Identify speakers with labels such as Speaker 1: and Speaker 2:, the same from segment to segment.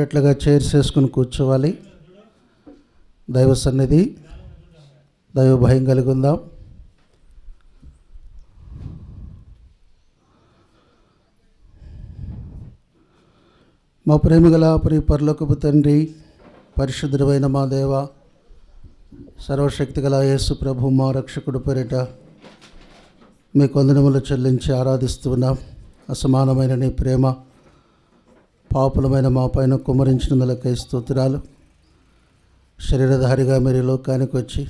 Speaker 1: ఎట్లుగా chairs వేసుకుని కూర్చోవాలి. దైవ సన్నిధి దైవ భయం కలిగి ఉందాం. మా ప్రేమగల ప్రియ పరలోకపు తండ్రి పరిశుద్ధమైన మా దేవ సర్వశక్తి గల యేసు ప్రభు మా రక్షకుడు పేరిట మీ కొందనములు చెల్లించి ఆరాధిస్తున్నాం అసమానమైన నీ ప్రేమ పాపులమైన మా పైన కుమ్మరించినందులకై స్తోత్రాలు. శరీరధారిగా మీరు లోకానికి వచ్చి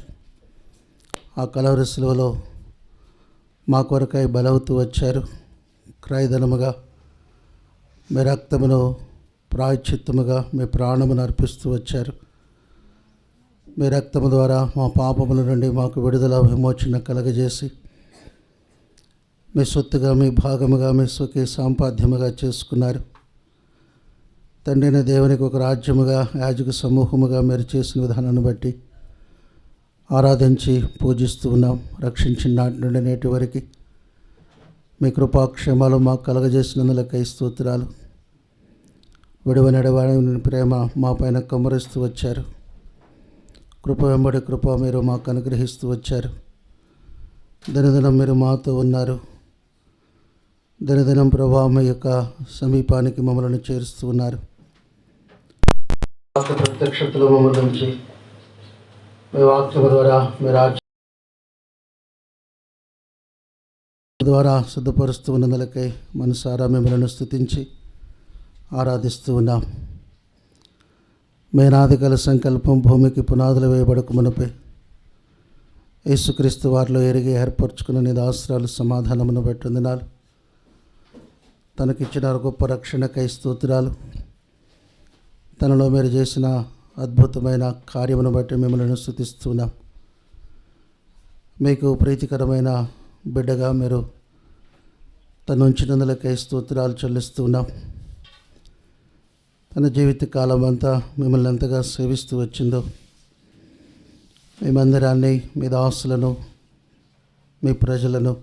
Speaker 1: ఆ కలవరి శిలువలో మా కొరకై బలవుతూ వచ్చారు. క్రయధనముగా మీ రక్తమును ప్రాయచిత్తముగా మీ ప్రాణమును అర్పిస్తూ వచ్చారు. మీ రక్తము ద్వారా మా పాపముల నుండి మాకు విడుదల విమోచన కలగజేసి మీ సొత్తుగా మీ భాగముగా మీ సుఖీ సాంపాద్యముగా చేసుకున్నారు. తండ్రిన దేవునికి ఒక రాజ్యముగా యాజక సమూహముగా మీరు చేసిన విధానాన్ని బట్టి ఆరాధించి పూజిస్తూ ఉన్నాం. రక్షించిన నాటి నుండి నేటి వరకు మీ కృపాక్షేమాలు మాకు కలగజేసినందులకై స్తోత్రాలు. విడువనడవాని ప్రేమ మా పైన కమ్మరిస్తూ వచ్చారు. కృప వెంబడి కృప మీరు మాకు అనుగ్రహిస్తూ వచ్చారు. దినదినం మీరు మాతో ఉన్నారు. దినదినం ప్రభావం యొక్క సమీపానికి మమ్మల్ని చేరుస్తూ ఉన్నారు. వాక్య ప్రత్యక్షతలో మమ్మల్ని ఉంచి మీ వాక్యం ద్వారా మీ రాజ్యం ద్వారా శుద్ధపరుస్తూ ఉన్నందులకై మనసారా మిమ్మల్ని స్థుతించి ఆరాధిస్తూ ఉన్నాం. మేనాది గల సంకల్పం భూమికి పునాదులు వేయబడక మునపై యేసుక్రీస్తు వారిలో ఎరిగి ఏర్పరచుకున్న నీ సమాధానమును బట్టి తనకిచ్చిన గొప్ప రక్షణకై స్తోత్రాలు. తనలో మీరు చేసిన అద్భుతమైన కార్యమును బట్టి మిమ్మల్ని స్థుతిస్తున్నాం. మీకు ప్రీతికరమైన బిడ్డగా మీరు తను ఉంచినందులకై స్తోత్రాలు చెల్లిస్తున్నాం. తన జీవిత కాలం అంతా మిమ్మల్ని ఎంతగా సేవిస్తూ వచ్చిందో మీ మందిరాన్ని మీ దాసులను మీ ప్రజలను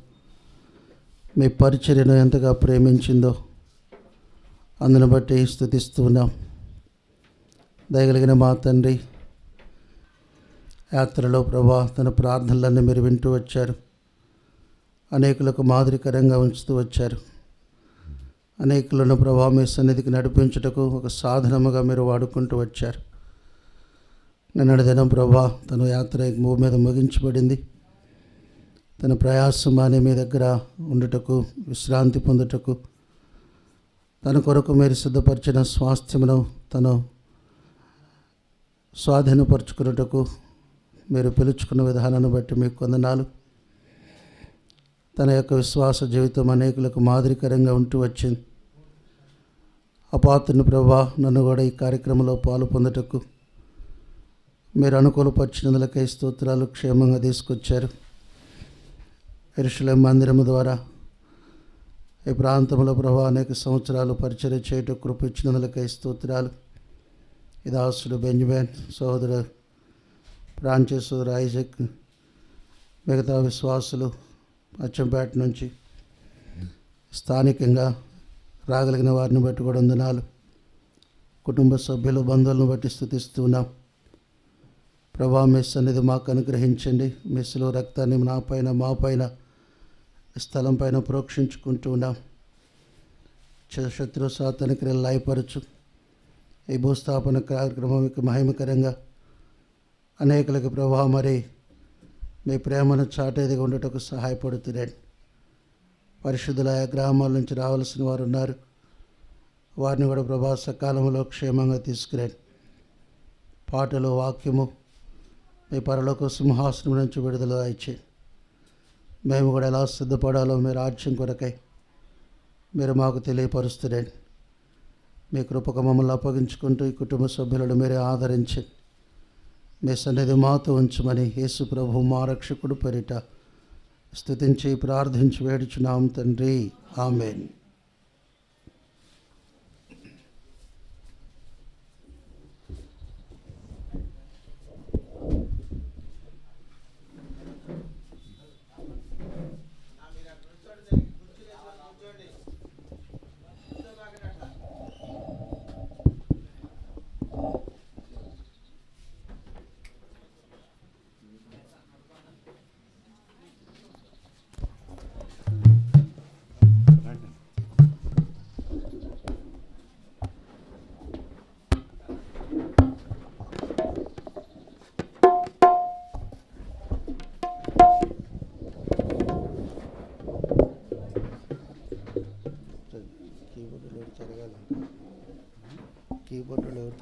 Speaker 1: మీ పరిచర్యను ఎంతగా ప్రేమించిందో అందును బట్టి స్థుతిస్తున్నాం. దయగలిగిన మా తండ్రి యాత్రలో ప్రభా తన ప్రార్థనలన్నీ మీరు వింటూ వచ్చారు. అనేకులకు మాదిరికరంగా ఉంచుతూ వచ్చారు. అనేకులను ప్రభా మీ సన్నిధికి నడిపించుటకు ఒక సాధనముగా మీరు వాడుకుంటూ వచ్చారు. నిన్నటి దినం ప్రభా తన యాత్ర భూమి మీద ముగించబడింది. తన ప్రయాసం అని మీ దగ్గర ఉండుటకు విశ్రాంతి పొందుటకు తన కొరకు మీరు సిద్ధపరిచిన స్వాస్థ్యమును తను స్వాధీనపరుచుకున్నటకు మీరు పిలుచుకున్న విధానాన్ని బట్టి మీకు కొందనాలు తన యొక్క విశ్వాస జీవితం అనేకులకు మాదిరికరంగా ఉంటూ వచ్చింది. అపాత్రుని ప్రభా నన్ను కూడా ఈ కార్యక్రమంలో పాలు పొందుటకు మీరు అనుకూలపరిచినందులకై స్తోత్రాలు క్షేమంగా తీసుకొచ్చారు. ఎరుషులేం మందిరం ద్వారా ఈ ప్రాంతంలో ప్రభా అనేక సంవత్సరాలు పరిచయం చేయటం కృపించినందులకై స్తోత్రాలు. స్తోత్రాలు ఇదాసుడు బెంజమిన్ సోదరు ఫ్రాన్సిస్ సోదరు ఐజక్ మిగతా విశ్వాసులు అచ్చంపేట నుంచి స్థానికంగా రాగలిగిన వారిని బట్టి కూడా వందనాలు. కుటుంబ సభ్యులు బంధువులను బట్టి స్థుతిస్తున్నాం. ప్రభా మెస్ అనేది మాకు అనుగ్రహించండి. మెస్సులో రక్తాన్ని నా పైన మా పైన స్థలం పైన ప్రోక్షించుకుంటూ ఉన్నాం. చ- శత్రు సాతనికి లాయపరచు. ఈ భూస్థాపన కార్యక్రమంకి మహిమకరంగా అనేకులకు ప్రభావ మరి మీ ప్రేమను చాటేదిగా ఉండటకు సహాయపడుతున్నాడు పరిశుద్ధుల గ్రామాల నుంచి రావాల్సిన వారు ఉన్నారు. వారిని కూడా ప్రభా సకాలంలో క్షేమంగా తీసుకురండి. పాటలు వాక్యము మీ పరలోక సింహాసనం నుంచి విడుదల ఇచ్చే మేము కూడా ఎలా సిద్ధపడాలో మీ రాజ్యం కొరకై మీరు మాకు తెలియపరుస్తున్నాడు మీ కృపకు మమ్మల్ని అప్పగించుకుంటూ ఈ కుటుంబ సభ్యులను మీరే ఆదరించి మీ సన్నిధి మాతో ఉంచమని యేసు ప్రభు మా రక్షకుడు పేరిట స్థుతించి ప్రార్థించి వేడుచున్నాం తండ్రి. ఆమెన్.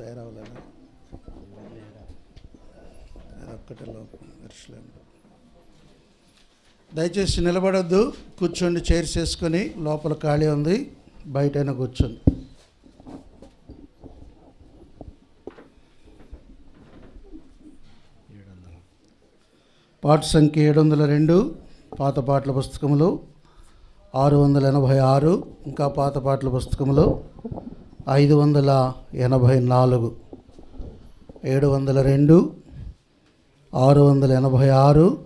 Speaker 1: తయారవ్వలేదా అదొక్కటే లోపం దయచేసి నిలబడొద్దు కూర్చోండి చైర్స్ వేసుకొని లోపల ఖాళీ ఉంది బయటైనా కూర్చోండి. పాట సంఖ్య ఏడు వందల రెండు పాత పాటల పుస్తకములు ఆరు వందల ఎనభై ఆరు ఇంకా పాత పాటల పుస్తకములు ఐదు వందల ఎనభై నాలుగు ఏడు వందల రెండు ఆరు వందల ఎనభై ఆరు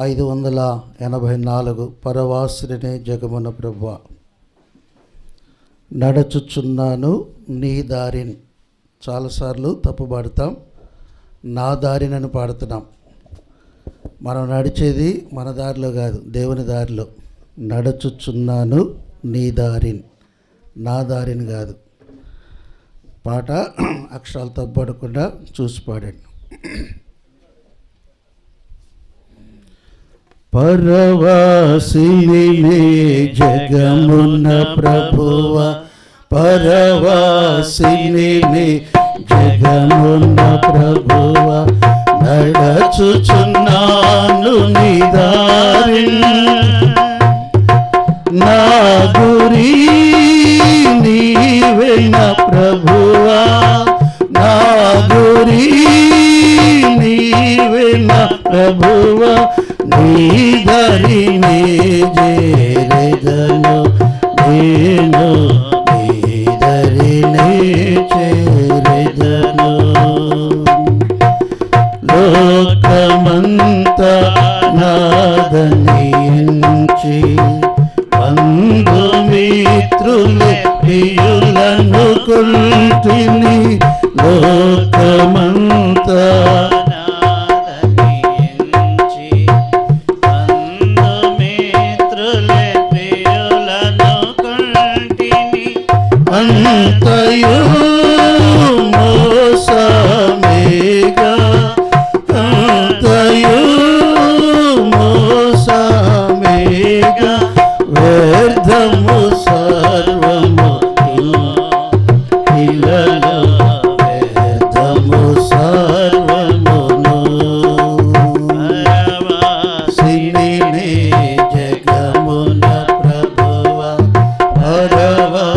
Speaker 1: ఐదు వందల ఎనభై నాలుగు. పరవాసుడిని జగమున ప్రభు నడచుచున్నాను నీ దారిని. చాలాసార్లు తప్పుపడతాం నా దారినని పాడుతున్నాం. మనం నడిచేది మన దారిలో కాదు దేవుని దారిలో. నడచుచున్నాను నీ దారిని. నా దారిని కాదు. పాట అక్షరాలు తప్పడకుండా చూసి పాడండి. పరవాసిని జగమున్న ప్రభువ పరవాసిని జగమున్న ప్రభువ నడచుచున్నాను నిదారిని నా గురి నీవెన ప్రభువా. నా గురి నీవెన ప్రభువా. నీ దరి నే నేను నీ దరి ప్రియులను కొల్టిని పరవాసిని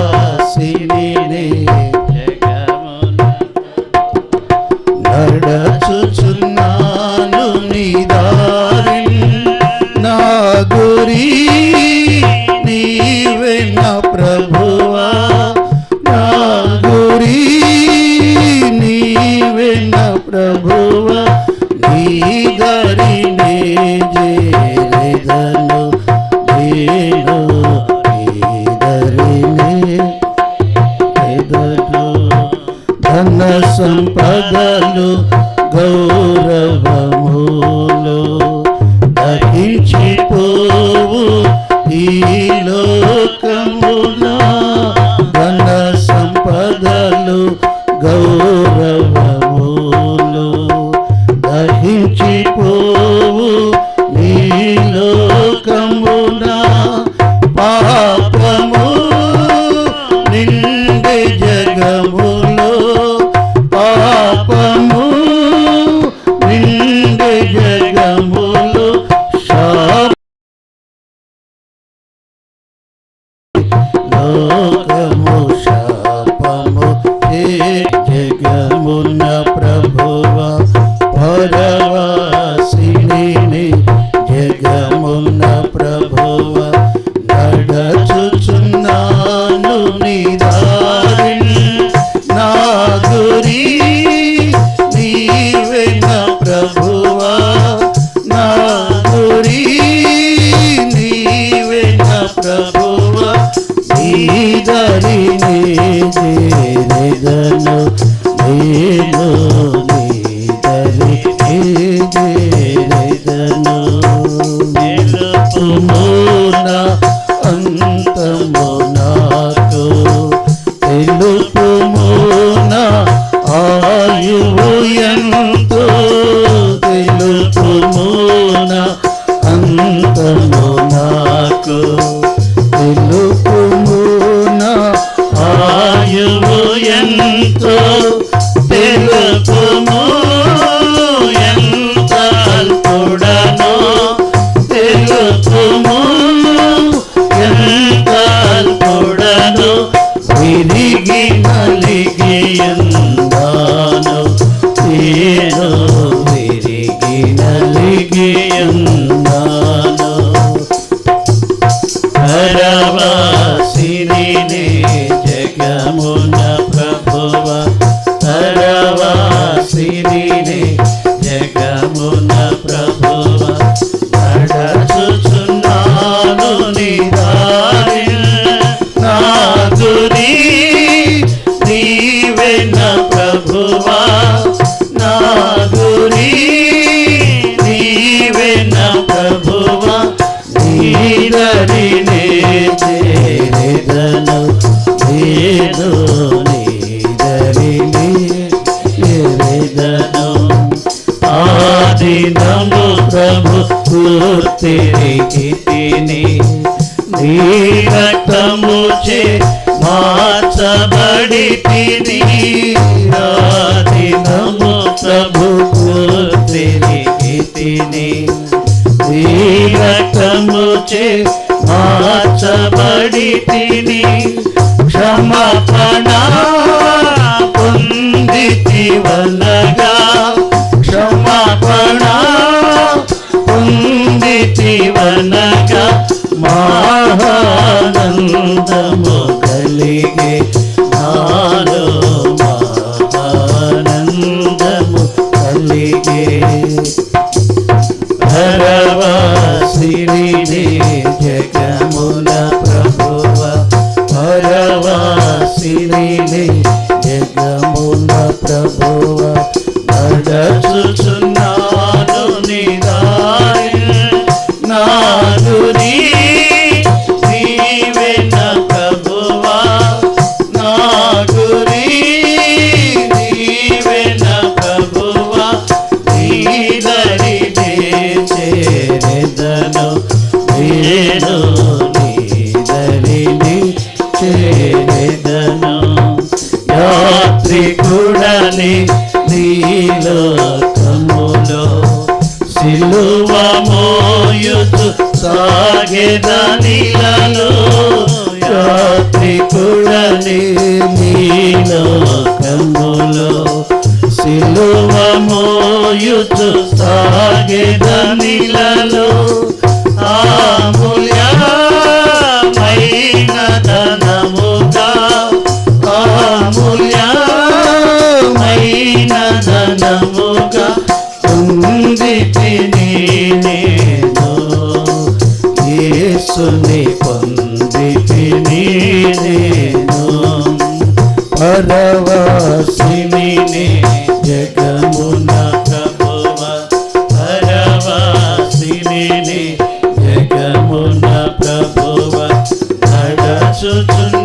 Speaker 1: గౌరవములు దహించిపోవు ఈ లోకమున. నేను
Speaker 2: ಭೂಮಿಗೆ ಭರವ ಸಿರಿಡಿ ಜಗಮುಲ ಪ್ರಭುವ ಭರವ ಸಿರಿಡಿ ಜಗಮುಲ ಪ್ರಭುವ ಭರ ಸುಸು మోయుతు సాగెదా నీలలో రాత్రి పుడని నీలో కమ్ములో సిలువ మోయుతు నీలలో ఉంది తిని దాసుని పొంది నేను పరవాసిని జగమున ప్రభువ. పరవాసిని జగమున ప్రభువ. నడచుచున్న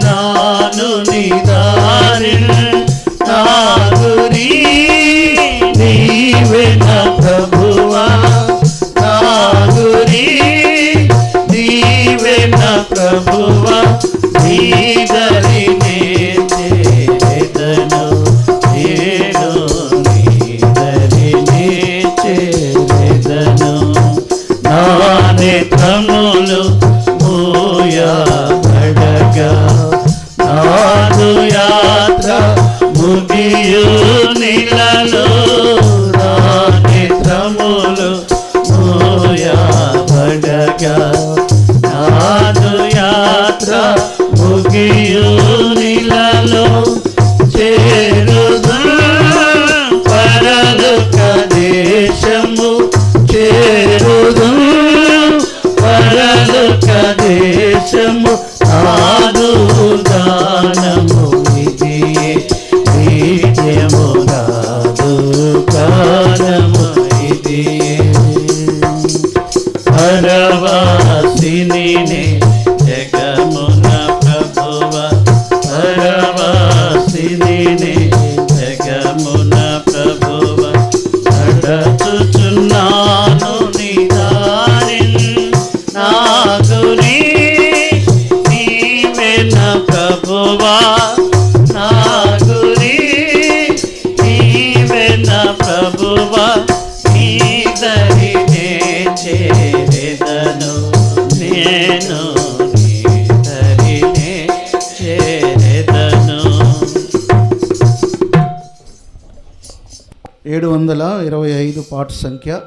Speaker 1: ఏడు వందల ఇరవై ఐదు పాట సంఖ్య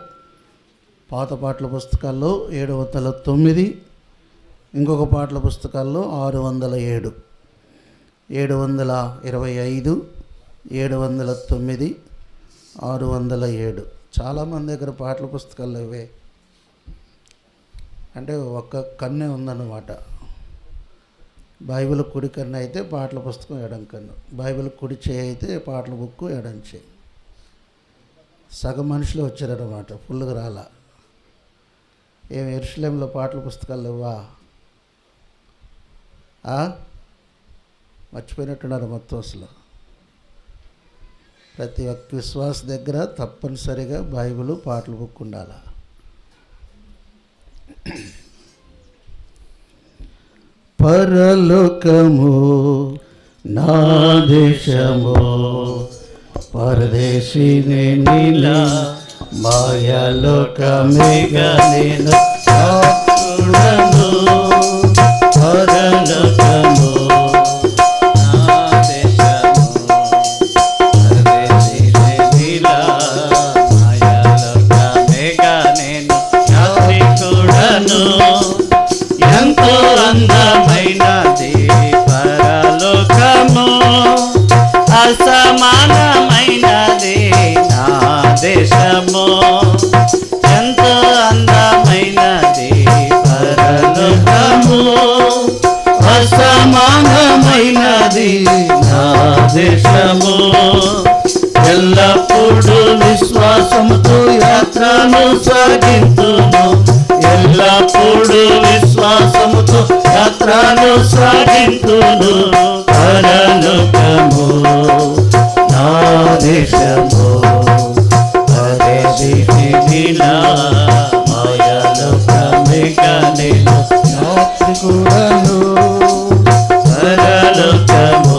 Speaker 1: పాత పాటల పుస్తకాల్లో ఏడు వందల తొమ్మిది ఇంకొక పాటల పుస్తకాల్లో ఆరు వందల ఏడు. ఏడు వందల ఇరవై ఐదు ఏడు వందల తొమ్మిది ఆరు వందల ఏడు. చాలామంది దగ్గర పాటల పుస్తకాలు ఇవే. అంటే ఒక్క కన్నే ఉందన్నమాట. బైబిల్ కుడి కన్ను అయితే పాటల పుస్తకం ఎడం కన్ను. బైబిల్ కుడి చేయి అయితే పాటల బుక్ ఎడం చేయి. సగం మనుషులు వచ్చారన్నమాట. ఫుల్గా రాలా. ఏం ఎరుషులేంలో పాటల పుస్తకాలు ఇవ్వా మర్చిపోయినట్టున్నారు మొత్తం అసలు. ప్రతి ఒక్క విశ్వాస దగ్గర తప్పనిసరిగా బైబిల్ పాటలు బుక్ ఉండాల పరలోకము నా దేశము. పరదేశిని నీలా మాయలోకమేగా నేను
Speaker 2: సాగింతును ఎల్లప్పుడూ విశ్వాసముతో యాత్రను సాగింతును పరలోకము నా దేశము. పరదేశిలా మాయలోకమిగా నేను
Speaker 1: యాత్రికుడను
Speaker 2: పరలోకము నా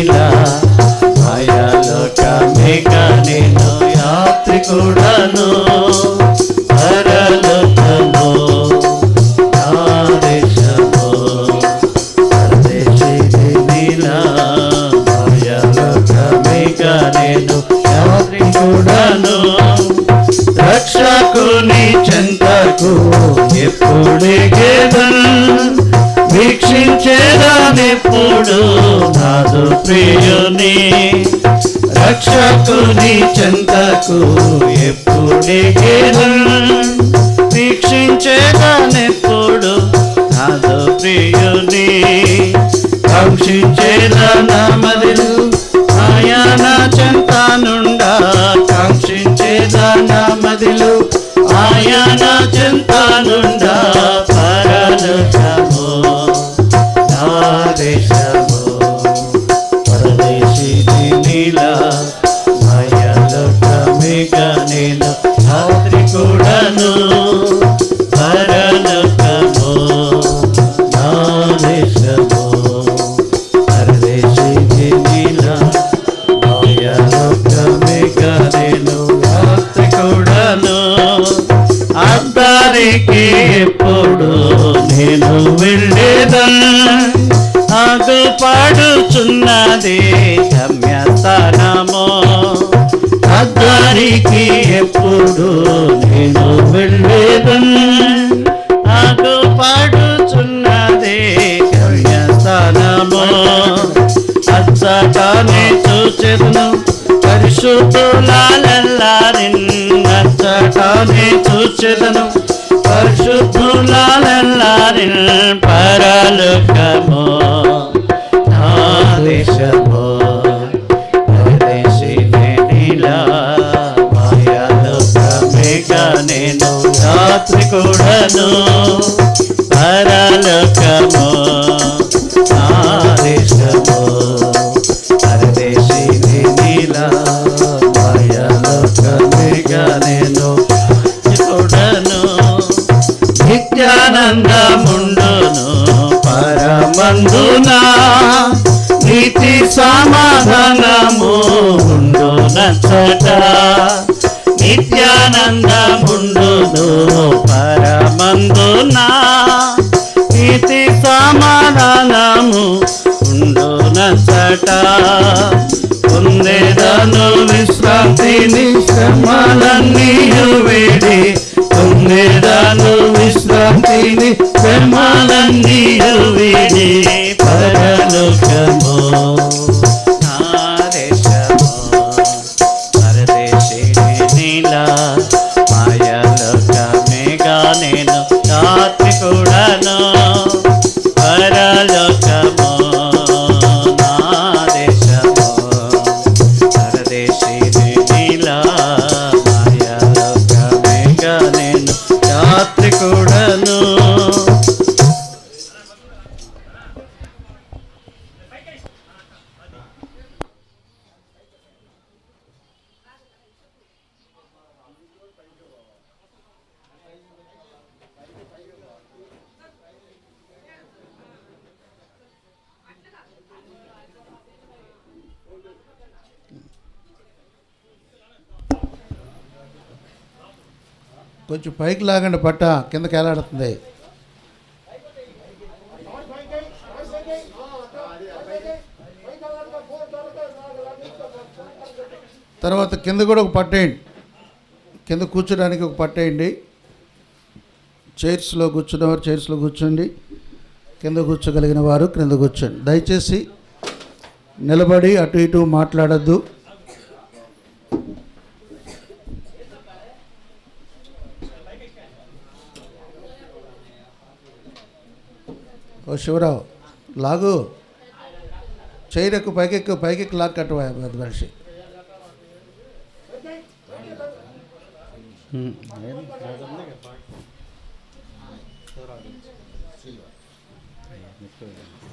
Speaker 2: ప్రవేశిని నీలా మాయాలోకమిక నేను యాత్రికుడను ప్రియుని రక్షకుని చెంతకు ఎప్పుడే వీక్షించేదానెప్పుడు నాదు ప్రియుని? కాంక్షించేదా నామదిలు ఆయన చెంతానుండా కాంక్షించేదా నామదిలు ఆయన చెంతానుండా పరలోకము నా అద్దరికి ఎప్పుడు నేను వెళ్ళేదన్ ఆగు పాడుచున్నది గమ్యస్థానము అద్దరికి ఎప్పుడు నేను వెళ్ళేదన్ ఆగు పాడుచున్నది గమ్యస్థానము అచ్చటానే చూచెదను పరిశుద్ధులాలెల్లారిన్ అచ్చటానే చూచెదను. పరిశుద్ధులాలెల్లారి పరలోకము నా దేశము నేను రాత్రి కూడాను. పరలోకము ఆనందముండును పరమందునా? నీతి సమాధానము ఉండు నచ్చట నిత్యానందముండును పరమందునా? నీతి సమాధానము ఉండు నచ్చట పొందేదను విశ్రాంతిని శ్రమలన్నీ వేడి పొందేదను విశ్రాంతిని శ్రమలన్నీ పరలోకమో.
Speaker 1: కొంచెం పైకి లాగండి పట్ట కిందకి ఎలాడుతుంది తర్వాత కింద కూడా ఒక పట్టేయండి కింద కూర్చోడానికి ఒక పట్టేయండి చైర్స్లో కూర్చున్నవారు చైర్స్లో కూర్చోండి. కింద కూర్చోగలిగిన వారు క్రింద కూర్చోండి. దయచేసి నిలబడి అటు ఇటు మాట్లాడద్దు. ఓ శివరావు లాగు. చైర్ పైకెక్కు పైకెక్కు ఎక్కువ లాగ్ కట్టవా పెద్ద మనిషి?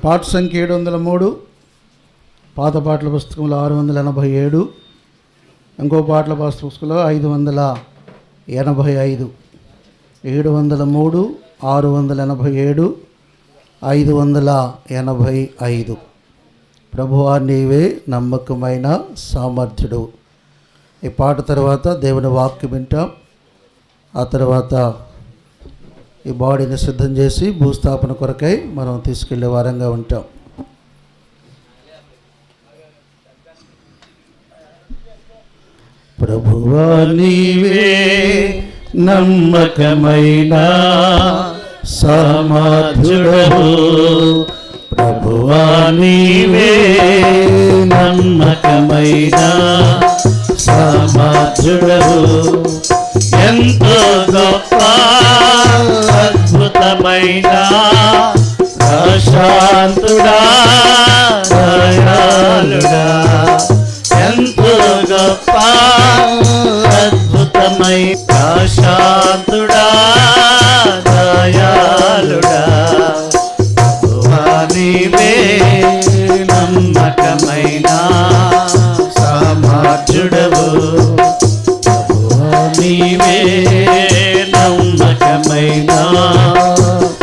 Speaker 1: పాట సంఖ్య ఏడు వందల మూడు పాత పాటల పుస్తకంలో ఆరు వందల ఎనభై ఏడు ఇంకో పాటల పుస్తకంలో ఐదు వందల ఎనభై ఐదు ఏడు వందల మూడు ఆరు వందల ఎనభై ఏడు ఐదు వందల ఎనభై ఐదు. ప్రభువా నీవే నమ్మకమైన సామర్థ్యుడు. ఈ పాట తర్వాత దేవుని వాక్యం వింటాం. ఆ తర్వాత ఈ బాడీని సిద్ధం చేసి భూస్థాపన కొరకై మనం తీసుకెళ్ళే వారంగా ఉంటాం. ప్రభువా నీవే నమ్మకమైన సామర్థ్యుడవు ప్రభువా నీవే
Speaker 2: నమ్మకమైన సమాజుడవు ఎంతో గొప్ప అద్భుతమైన ప్రశాంతుడా దయాలుడా ఎంతో గొప్ప అద్భుతమై ప్రశాంతుడా. నమ్మకమైన సామర్థ్యుడవు ప్రభువా నీవే నమ్మకమైన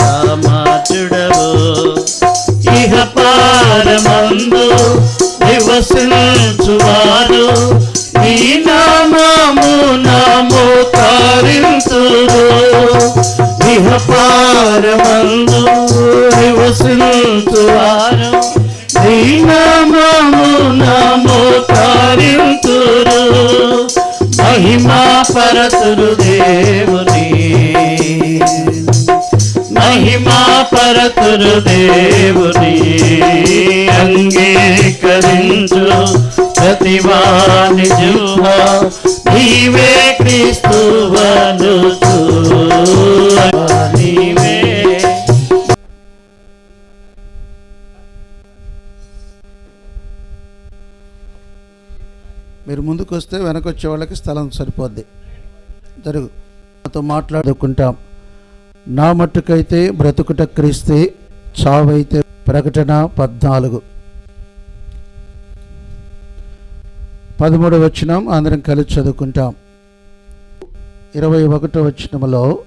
Speaker 2: సామర్థ్యుడవు ఇహ పారమందు నివసించువారు. నీ నామము నాము కారింతురు ఇహ పారమందు నివసించువారు. నీ నామము నామో కారింతురు మహిమా పరతురు దేవుని. మహిమా పరతురు దేవుని. అంగీకరించు ప్రతివాని జుహ నీవే క్రీస్తు
Speaker 1: ముందుకు వస్తే వెనక వచ్చే వాళ్ళకి స్థలం సరిపోద్ది. జరుగు. నాతో మాట్లాడుకుంటాం. నా మట్టుకైతే బ్రతుకుట క్రీస్తే చావైతే ప్రకటన పద్నాలుగు. పదమూడు వచ్చినాం అందరం కలిసి చదువుకుంటాం. ఇరవై ఒకటో వచ్చినములో